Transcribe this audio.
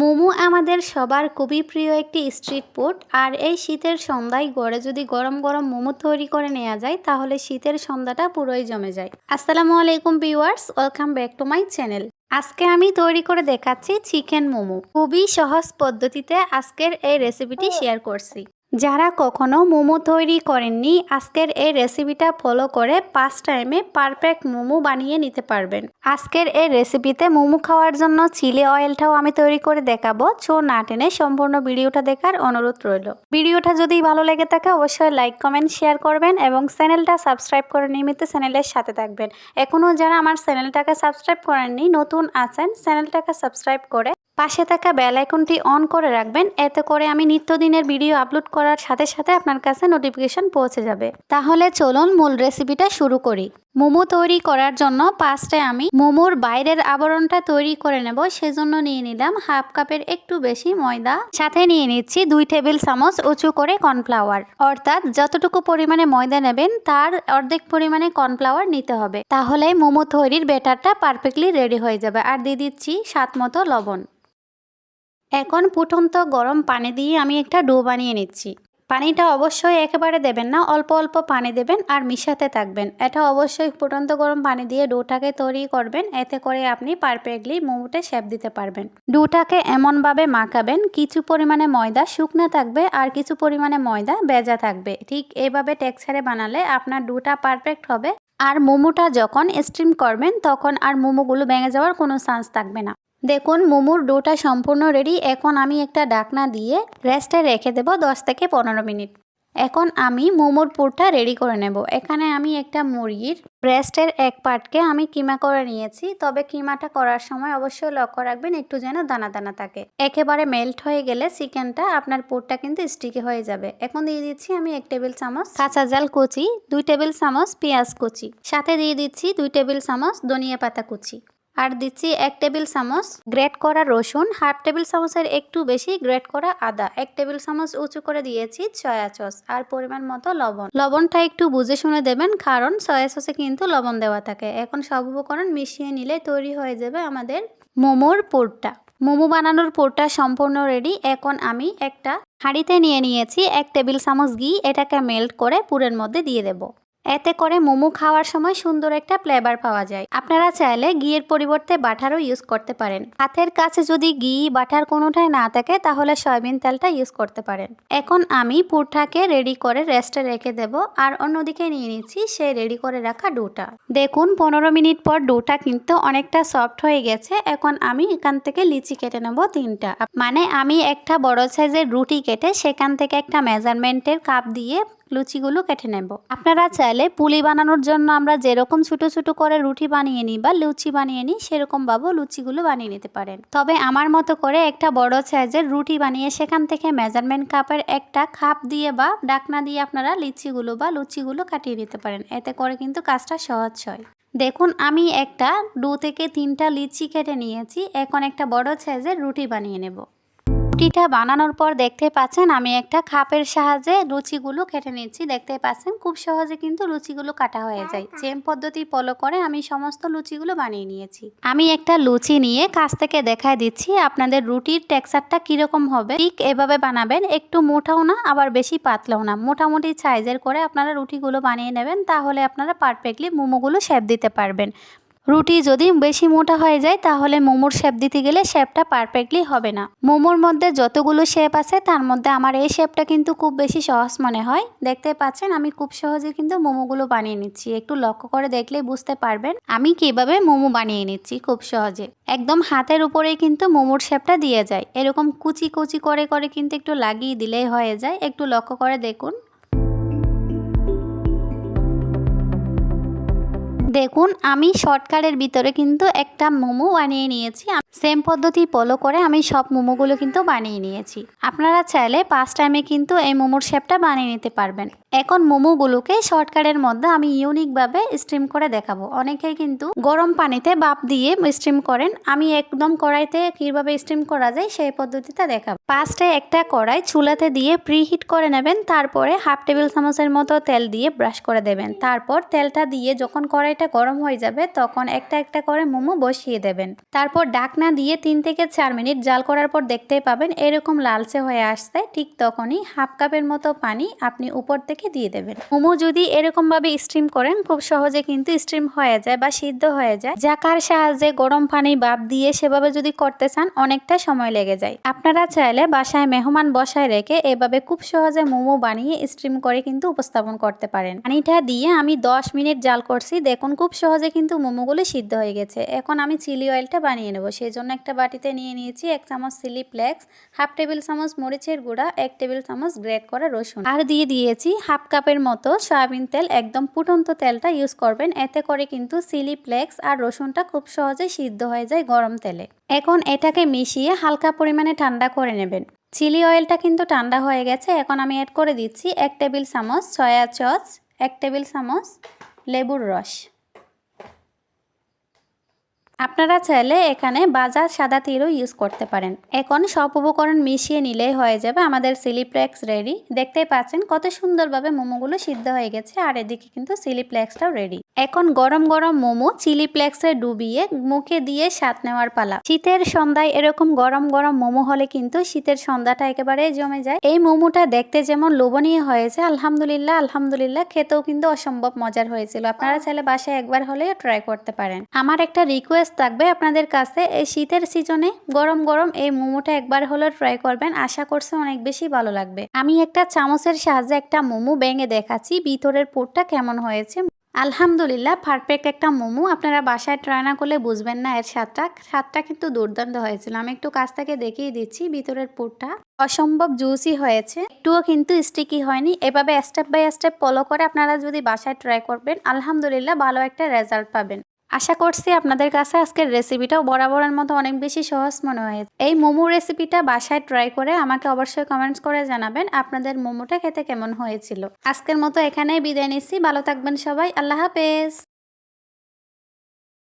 মোমো আমাদের সবার খুবই প্রিয় একটি স্ট্রিট ফুড, আর এই শীতের সন্ধ্যায় গড়ে যদি গরম গরম মোমো তৈরি করে নেওয়া যায়, তাহলে শীতের সন্ধ্যাটা পুরোই জমে যায়। আসসালামু আলাইকুম viewers, welcome back to my channel. আজকে আমি তৈরি করে দেখাচ্ছি চিকেন মোমো। খুবই সহজ পদ্ধতিতে আজকের এই রেসিপিটি শেয়ার করছি। যারা কখনো মোমো তৈরি করেননি, আজকের এই রেসিপিটা ফলো করে পাঁচ টাইমে পারফেক্ট মোমো বানিয়ে নিতে পারবেন। আজকের এই রেসিপিতে মোমো খাওয়ার জন্য চিলি অয়েলটাও আমি তৈরি করে দেখাবো চো না টেনে সম্পূর্ণ ভিডিওটা দেখার অনুরোধ রইল। ভিডিওটা যদি ভালো লেগে থাকে, অবশ্যই লাইক কমেন্ট শেয়ার করবেন এবং চ্যানেলটা সাবস্ক্রাইব করে নিয়মিত চ্যানেলের সাথে থাকবেন। এখনও যারা আমার চ্যানেলটাকে সাবস্ক্রাইব করেননি, নতুন আছেন চ্যানেলটাকে সাবস্ক্রাইব করে পাশে থাকা বেল আইকনটি অন করে রাখবেন। এতে করে আমি নিত্যদিনের ভিডিও আপলোড করার সাথে সাথে আপনার কাছে নোটিফিকেশন পৌঁছে যাবে। তাহলে চলুন মূল রেসিপিটা শুরু করি। মোমো তৈরি করার জন্য পাঁচটে আমি মোমোর বাইরের আবরণটা তৈরি করে নেব। সেজন্য নিয়ে নিলাম হাফ কাপের একটু বেশি ময়দা। সাথে নিয়ে নিচ্ছি দুই টেবিল চামচ উঁচু করে কর্নফ্লাওয়ার অর্থাৎ যতটুকু পরিমাণে ময়দা নেবেন, তার অর্ধেক পরিমাণে কর্নফ্লাওয়ার নিতে হবে। তাহলে মোমো তৈরির বেটারটা পারফেক্টলি রেডি হয়ে যাবে। আর দিয়ে দিচ্ছি স্বাদ মতো লবণ। এখন ফুটন্ত গরম পানি দিয়ে আমি একটা ডো বানিয়ে নিচ্ছি। পানিটা অবশ্যই একেবারে দেবেন না, অল্প অল্প পানি দেবেন আর মিশাতে থাকবেন। এটা অবশ্যই ফুটন্ত গরম পানি দিয়ে ডোটাকে তৈরি করবেন, এতে করে আপনি পারফেক্টলি মোমোতে শেপ দিতে পারবেন। ডোটাকে এমনভাবে মাখাবেন, কিছু পরিমাণে ময়দা, শুকনো থাকবে আর কিছু পরিমাণে ময়দা বেজা থাকবে। ঠিক এভাবে টেক্সচারে বানালে আপনার ডোটা পারফেক্ট হবে। আর মোমোটা যখন স্টিম করবেন, তখন আর মোমোগুলো ভেঙে যাওয়ার কোনো চান্স থাকবে না। দেখুন, মোমোর ডোটা সম্পূর্ণ রেডি এখন আমি একটা ডাকনা দিয়ে রেস্টে রেখে দেব দশ থেকে পনেরো মিনিট। এখন আমি মোমোর পুরটা রেডি করে নেব। এখানে আমি একটা মুরগির ব্রেস্টের এক পার্টকে আমি কিমা করে নিয়েছি। তবে কিমাটা করার সময় অবশ্যই লক্ষ্য রাখবেন, একটু যেন দানা দানা থাকে। একেবারে মেল্ট হয়ে গেলে চিকেনটা আপনার পুরটা কিন্তু স্টিকি হয়ে যাবে। এখন দিয়ে দিচ্ছি আমি এক টেবিল চামচ কাঁচা জাল কুচি, দুই টেবিল চামচ পেঁয়াজ কুচি। সাথে দিয়ে দিচ্ছি দুই টেবিল চামচ ধনিয়া পাতা কুচি। আর দিচ্ছি এক টেবিল চামচ গ্রেট করা রসুন, হাফ টেবিল চামচের একটু বেশি গ্রেট করা আদা, এক টেবিল চামচ উঁচু করে দিয়েছি সয়া সস আর পরিমাণ মতো লবণ। লবণটা একটু বুঝে শুনে দেবেন, কারণ সয়া সসে কিন্তু লবণ দেওয়া থাকে। এখন সব উপকরণ মিশিয়ে নিলে তৈরি হয়ে যাবে আমাদের মোমোর পুরটা। মোমো বানানোর পুরটা সম্পূর্ণ রেডি এখন আমি একটা হাঁড়িতে নিয়ে নিয়েছি এক টেবিল চামচ ঘি। এটাকে মেল্ট করে পুরের মধ্যে দিয়ে দেবো। এতে করে মোমো খাওয়ার সময় সুন্দর একটা ফ্লেভার পাওয়া যায়। আপনারা চাইলে ঘিয়ের পরিবর্তে বাটারও ইউজ করতে পারেন। হাতের কাছে যদি ঘি, বাটার কোনোটাই না থাকে, তাহলে সয়াবিন তেলটা ইউজ করতে পারেন। এখন আমি পুরটাকে রেডি করে রেস্টে রেখে দেব, আর অন্যদিকে নিয়ে নিচ্ছি সেই রেডি করে রাখা ডোটা। দেখুন, পনেরো মিনিট পর ডোটা কিন্তু অনেকটা সফট হয়ে গেছে। এখন আমি এখান থেকে লিচি কেটে নেব তিনটা। মানে আমি একটা বড় সাইজের রুটি কেটে সেখান থেকে একটা মেজারমেন্টের কাপ দিয়ে লুচিগুলো কেটে নেব। আপনারা চাইলে পুলি বানানোর জন্য আমরা যেরকম ছোটো ছোটো করে রুটি বানিয়ে নিই বা লুচি বানিয়ে নিই, সেরকমভাবেও লুচিগুলো বানিয়ে নিতে পারেন। তবে আমার মতো করে একটা বড় সাইজের রুটি বানিয়ে সেখান থেকে মেজারমেন্ট কাপের একটা খাপ দিয়ে বা ডাকনা দিয়ে আপনারা লিচিগুলো বা লুচিগুলো কাটিয়ে নিতে পারেন। এতে করে কিন্তু কাজটা সহজ হয়। দেখুন, আমি একটা দু থেকে তিনটা লিচি কেটে নিয়েছি। এখন একটা বড় সাইজের রুটি বানিয়ে নেব। রুটিটা বানানোর পর দেখতে পাচ্ছেন আমি একটা খাপের সাহায্যে লুচিগুলো কেটে নিচ্ছি। দেখতে পাচ্ছেন খুব সহজে কিন্তু লুচিগুলো কাটা হয়ে যায়। সেম পদ্ধতি ফলো করে আমি সমস্ত লুচিগুলো বানিয়ে নিয়েছি। আমি একটা লুচি নিয়ে কাছ থেকে দেখায় দিচ্ছি আপনাদের রুটির টেক্সচারটা কীরকম হবে। ঠিক এভাবে বানাবেন একটু মোটাও না আবার বেশি পাতলাও না। মোটামুটি সাইজের করে আপনারা রুটিগুলো বানিয়ে নেবেন তাহলে আপনারা পারফেক্টলি মোমোগুলো শেপ দিতে পারবেন। রুটি যদি বেশি মোটা হয়ে যায়, তাহলে মোমোর শেপ দিতে গেলে শেপটা পারফেক্টলি হবে না। মোমোর মধ্যে যতগুলো শেপ আছে, তার মধ্যে আমার এই শেপটা কিন্তু খুব বেশি সহজ মনে হয়। দেখতে পাচ্ছেন, আমি খুব সহজে কিন্তু মোমোগুলো বানিয়ে নিচ্ছি। একটু লক্ষ্য করে দেখলেই বুঝতে পারবেন, আমি কীভাবে মোমো বানিয়ে নিচ্ছি খুব সহজে। একদম হাতের উপরেই কিন্তু মোমোর শেপটা দিয়ে যায়। এরকম কুচি কুচি করে করে কিন্তু একটু লাগিয়ে দিলেই হয়ে যায়। একটু লক্ষ্য করে দেখুন। দেখুন, আমি শর্টকাটের ভিতরে কিন্তু একটা মোমো বানিয়ে নিয়েছি। সেম পদ্ধতি ফলো করে আমি সব মোমোগুলো কিন্তু বানিয়ে নিয়েছি। আপনারা চাইলে পাঁচ টাইমে কিন্তু এই মোমোর শেপটা বানিয়ে নিতে পারবেন। এখন মোমোগুলোকে শর্টকাটের মধ্যে আমি ইউনিকভাবে স্টিম করে দেখাবো। অনেকেই কিন্তু গরম পানিতে বাপ দিয়ে স্টিম করেন। আমি একদম কড়াইতে কীভাবে স্টিম করা যায় সেই পদ্ধতিটা দেখাবো। ফার্স্টে একটা কড়াই চুলাতে দিয়ে প্রিহিট করে নেবেন, তারপরে হাফ টেবিল চামচের মতো তেল দিয়ে ব্রাশ করে দেবেন। তারপর তেলটা দিয়ে যখন কড়াইটা গরম হয়ে যাবে, তখন একটা একটা করে মোমো বসিয়ে দেবেন। তারপর ডাকনা দিয়ে তিন থেকে চার মিনিট জাল করার পর দেখতেই পাবেন এরকম লালচে হয়ে আসছে, ঠিক তখনই হাফ কাপের মতো পানি আপনি উপর থেকে দিয়ে দেবেন। মোমো যদি এরকমভাবে স্টিম করেন, খুব সহজে কিন্তু স্টিম হয়ে যায় বা সিদ্ধ হয়ে যায়। জাকার সাহায্যে গরম পানি বাপ দিয়ে সেভাবে যদি করতে চান, অনেকটা সময় লেগে যায়। আপনারা চাইলে বাসায় মেহমান বসায় রেখে এভাবে খুব সহজে মোমো বানিয়ে স্টিম করে কিন্তু উপস্থাপন করতে পারেন। পানিটা দিয়ে আমি 10 মিনিট জাল করছি। দেখুন, খুব সহজে কিন্তু মোমোগুলো সিদ্ধ হয়ে গেছে। এখন আমি চিলি অয়েলটা বানিয়ে নেব। সেই জন্য একটা বাটিতে নিয়ে নিয়েছি এক চামচ চিলি ফ্লেক্স, হাফ টেবিল চামচ মরিচের গুঁড়া, এক টেবিল চামচ গ্রেট করা রসুন। আর দিয়ে দিয়েছি হাফ কাপের মতো সয়াবিন তেল। একদম ফুটন্ত তেলটা ইউজ করবেন। এতে করে কিন্তু চিলি ফ্লেক্স আর রসুনটা খুব সহজে সিদ্ধ হয়ে যায় গরম তেলে। এখন এটাকে মিশিয়ে হালকা পরিমাণে ঠান্ডা করে নেবেন। চিলি অয়েলটা কিন্তু ঠান্ডা হয়ে গেছে, এখন আমি অ্যাড করে দিচ্ছি এক টেবিল চামচ সয়া সস এক টেবিল চামচ লেবুর রস। আপনারা চাইলে এখানে বাজার সাদা তিলও ইউজ করতে পারেন। এখন সব উপকরণ মিশিয়ে নিলেই হয়ে যাবে আমাদের সিলিপ্লেক্স রেডি দেখতেই পাচ্ছেন কত সুন্দরভাবে মোমোগুলো সিদ্ধ হয়ে গেছে, আর এদিকে কিন্তু সিলিপ্লেক্সটাও রেডি এখন গরম গরম মোমো চিলিপ্লেক্সে ডুবিয়ে মুখে দিয়ে স্বাদ নেওয়ার পালা। শীতের সন্ধ্যায় এরকম গরম গরম মোমো হলে কিন্তু শীতের সন্ধ্যাটা একেবারে জমে যায়। এই মোমোটা দেখতে যেমন লোভনীয় হয়েছে, আলহামদুলিল্লাহ আলহামদুলিল্লাহ খেতেও কিন্তু অসম্ভব মজার হয়েছিল। আপনারা চাইলে বাসায় একবার হলেও ট্রাই করতে পারেন। আমার একটা রিকোয়েস্ট থাকবে আপনাদের কাছে। এই শীতের সিজনে গরম গরম এই মোমোটা একবার হলেও ট্রাই করবেন। আশা করছে অনেক বেশি ভালো লাগবে। আমি একটা চামচের সাহায্যে একটা মোমো ভেঙে দেখাচ্ছি। ভিতরের পুরটা কেমন হয়েছে? আলহামদুলিল্লাহ পারফেক্ট একটা মোমো। আপনারা বাসায় ট্রাই না করলে বুঝবেন না এর স্বাদটা। স্বাদটা কিন্তু দুর্দান্ত হয়েছিল। আমি একটু কাছ থেকে দেখিয়ে দিচ্ছি ভিতরের পুরটা অসম্ভব জুসি হয়েছে। একটুও কিন্তু স্টিকি হয়নি। এভাবে স্টেপ বাই স্টেপ ফলো করে আপনারা যদি বাসায় ট্রাই করবেন, আলহামদুলিল্লাহ ভালো একটা রেজাল্ট পাবেন। আশা করছি আপনাদের কাছে আজকের রেসিপিটাও বরাবরের মতো অনেক বেশি সহজ মনে হয়েছে। এই মোমো রেসিপিটা বাসায় ট্রাই করে আমাকে অবশ্যই কমেন্টস করে জানাবেন আপনাদের মোমোটা খেতে কেমন হয়েছিল। আজকের মতো এখানেই বিদায় নিচ্ছি। ভালো থাকবেন সবাই। আল্লাহ হাফেজ।